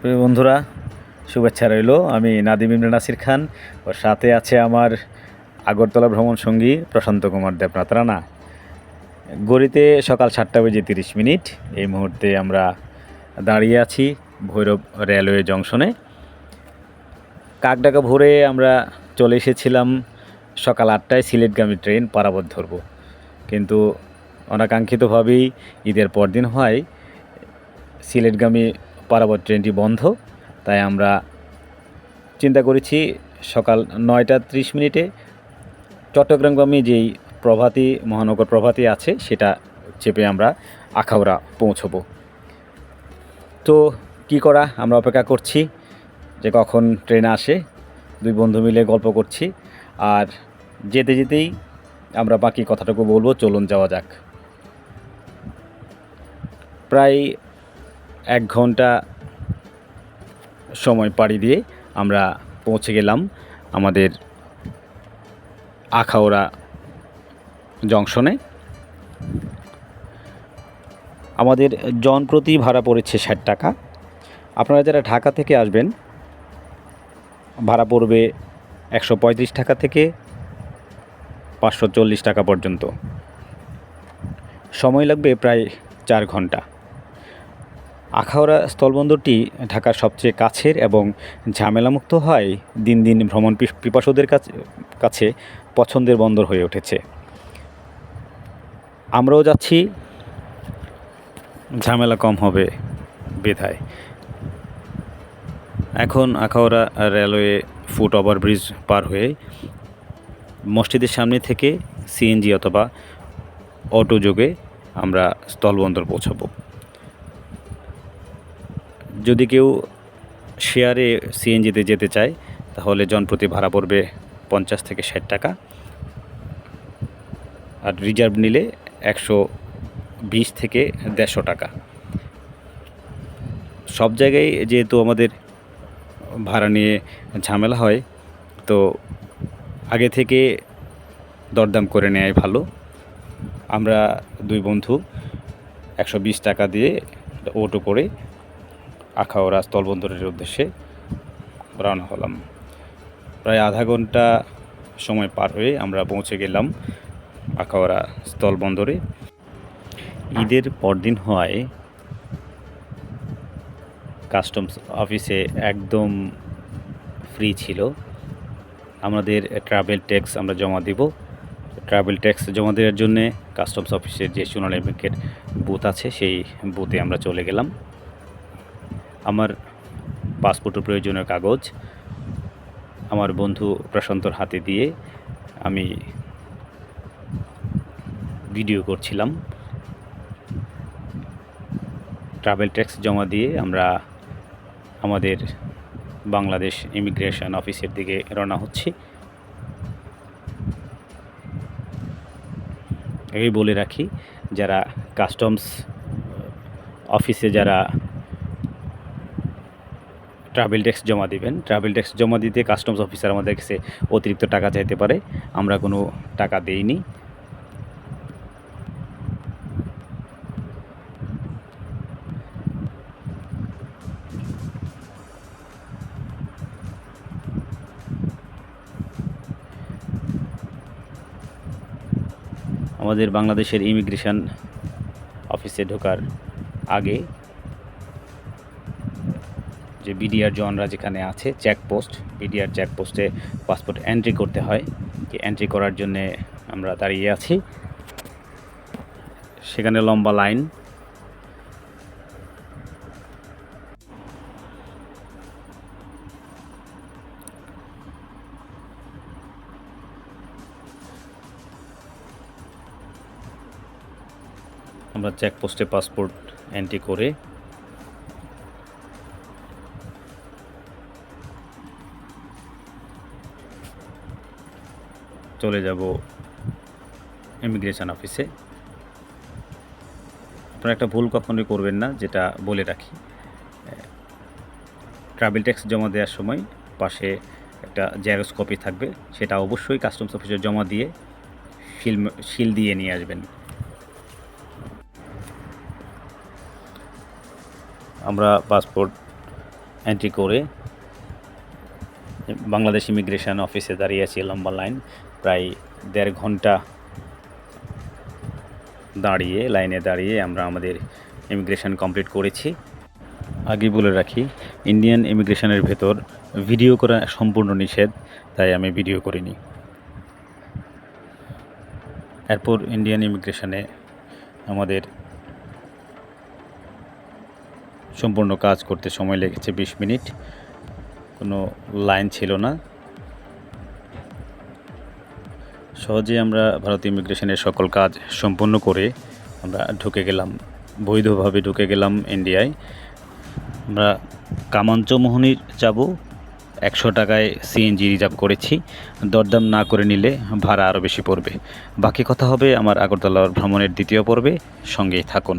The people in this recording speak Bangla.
প্রিয় বন্ধুরা, শুভেচ্ছা রইল। আমি নাদিম ইমরান নাসির খান। ও সাথে আছে আমার আগরতলা ভ্রমণ সঙ্গী প্রশান্ত কুমার দেবনাথ রানা। গড়িতে সকাল সাতটা বেজে তিরিশ মিনিট। এই মুহূর্তে আমরা দাঁড়িয়ে আছি ভৈরব রেলওয়ে জংশনে। কাকডাকা ভোরে আমরা চলে এসেছিলাম সকাল আটটায় সিলেটগামী ট্রেন পারাবত ধরব কিন্তু অনাকাঙ্ক্ষিতভাবেই ঈদের পরদিন হয় সিলেটগামী পারাবত ট্রেনটি বন্ধ, তাই আমরা চিন্তা করেছি সকাল নয়টা ত্রিশ মিনিটে চট্টগ্রামগামী যেই প্রভাতী, মহানগর প্রভাতী আছে সেটা চেপে আমরা আখাউড়া পৌঁছবো। তো কি করা আমরা অপেক্ষা করছি যে কখন ট্রেন আসে, দুই বন্ধু মিলে গল্প করছি, আর যেতে যেতেই আমরা বাকি কথাটুকু বলব, চলুন যাওয়া যাক। প্রায় এক ঘণ্টা সময় পাড়ি দিয়ে আমরা পৌঁছে গেলাম আমাদের আখাউড়া জংশনে। আমাদের জন প্রতি ভাড়া পড়েছে ষাট টাকা। আপনারা যারা ঢাকা থেকে আসবেন, ভাড়া পড়বে একশো পঁয়ত্রিশ টাকা থেকে পাঁচশো চল্লিশ টাকা পর্যন্ত। সময় লাগবে প্রায় চার ঘণ্টা। আখাউড়া স্থলবন্দরটি ঢাকার সবচেয়ে কাছের এবং ঝামেলামুক্ত হয় দিন দিন ভ্রমণ পিপাসুদের কাছে পছন্দের বন্দর হয়ে উঠেছে। আমরাও যাচ্ছি। ঝামেলা কম হবে বেধায়। এখন আখাউড়া রেলওয়ে ফুট ওভারব্রিজ পার হয়ে মসজিদের সামনে থেকে সিএনজি অথবা অটো যোগে আমরা স্থলবন্দর পৌঁছাবো। যদি কেউ শেয়ারে সিএনজিতে যেতে চায়, তাহলে জনপ্রতি ভাড়া পড়বে পঞ্চাশ থেকে ষাট টাকা। আর রিজার্ভ নিলে একশো বিশ থেকে দেড়শো টাকা। সব জায়গায় যেহেতু আমাদের ভাড়া নিয়ে ঝামেলা হয়, তো আগে থেকে দরদাম করে নেওয়াই ভালো। আমরা দুই বন্ধু একশো বিশ টাকা দিয়ে অটো করে আখাউড়া স্থলবন্দরের উদ্দেশ্যে রওনা হলাম। প্রায় আধা ঘণ্টা সময় পার হয়ে আমরা পৌঁছে গেলাম আখাউড়া স্থলবন্দরে। ঈদের পরদিন হওয়ায় কাস্টমস অফিসে একদম ফ্রি ছিল। আমাদের ট্রাভেল ট্যাক্স আমরা জমা দেব। ট্রাভেল ট্যাক্স জমা দেওয়ার জন্যে কাস্টমস অফিসের যে সোনালী ব্যাংকের বুথ আছে, সেই বুথে আমরা চলে গেলাম। আমার পাসপোর্টের প্রয়োজনীয় কাগজ, আমার বন্ধু প্রশান্তর হাতে দিয়ে আমি ভিডিও করছিলাম। ট্রাভেল ট্যাক্স জমা দিয়ে আমরা আমাদের বাংলাদেশ ইমিগ্রেশন অফিসের দিকে রওনা হচ্ছি। এই বলে রাখি, যারা কাস্টমস অফিসে যারা ট্রাভেল ট্যাক্স জমা দিবেন। ট্রাভেল ট্যাক্স জমা দিতে কাস্টমস অফিসার আমাদের কাছে অতিরিক্ত টাকা চাইতে পারে। আমরা কোনো টাকা দেইনি। আমাদের বাংলাদেশের ইমিগ্রেশন অফিসে ঢোকার আগে যে বিডিআর জনরা যেখানে আছে চেকপোস্ট বিডিআর চেকপোস্টে পাসপোর্ট এন্ট্রি করতে হয়। যে এন্ট্রি করার জন্যে আমরা দাঁড়িয়ে আছি। সেখানে লম্বা লাইন। আমরা চেকপোস্টে পাসপোর্ট এন্ট্রি করে চলে যাব ইমিগ্রেশন অফিসে আপনারা একটা ভুল কখনোই করবেন না, যেটা বলে রাখি। ট্রাভেল ট্যাক্স জমা দেওয়ার সময় পাশে একটা জেরক্স কপি থাকবে, সেটা অবশ্যই কাস্টমস অফিসে জমা দিয়ে শিল শিল দিয়ে নিয়ে আসবেন। আমরা পাসপোর্ট এন্ট্রি করে বাংলাদেশ ইমিগ্রেশন অফিসে দাঁড়িয়ে আছি, লম্বা লাইন প্রায় দেড় ঘণ্টা দাঁড়িয়ে, লাইনে দাঁড়িয়ে আমরা আমাদের ইমিগ্রেশন কমপ্লিট করেছি। আগে বলে রাখি ইন্ডিয়ান ইমিগ্রেশনের ভেতর ভিডিও করা সম্পূর্ণ নিষেধ, তাই আমি ভিডিও করিনি। এরপর ইন্ডিয়ান ইমিগ্রেশনে আমাদের সম্পূর্ণ কাজ করতে সময় লেগেছে বিশ মিনিট। কোনো লাইন ছিল না। সহজে আমরা ভারতীয় ইমিগ্রেশনের সকল কাজ সম্পূর্ণ করে আমরা ঢুকে গেলাম, বৈধভাবে ঢুকে গেলাম ইন্ডিয়ায় আমরা কামাঞ্চমোহনীর যাব, একশো টাকায় সিএনজি রিজার্ভ করেছি। দরদাম না করে নিলে ভাড়া আরও বেশি পড়বে। বাকি কথা হবে আমার আগরতলার ভ্রমণের দ্বিতীয় পর্বে। সঙ্গেই থাকুন।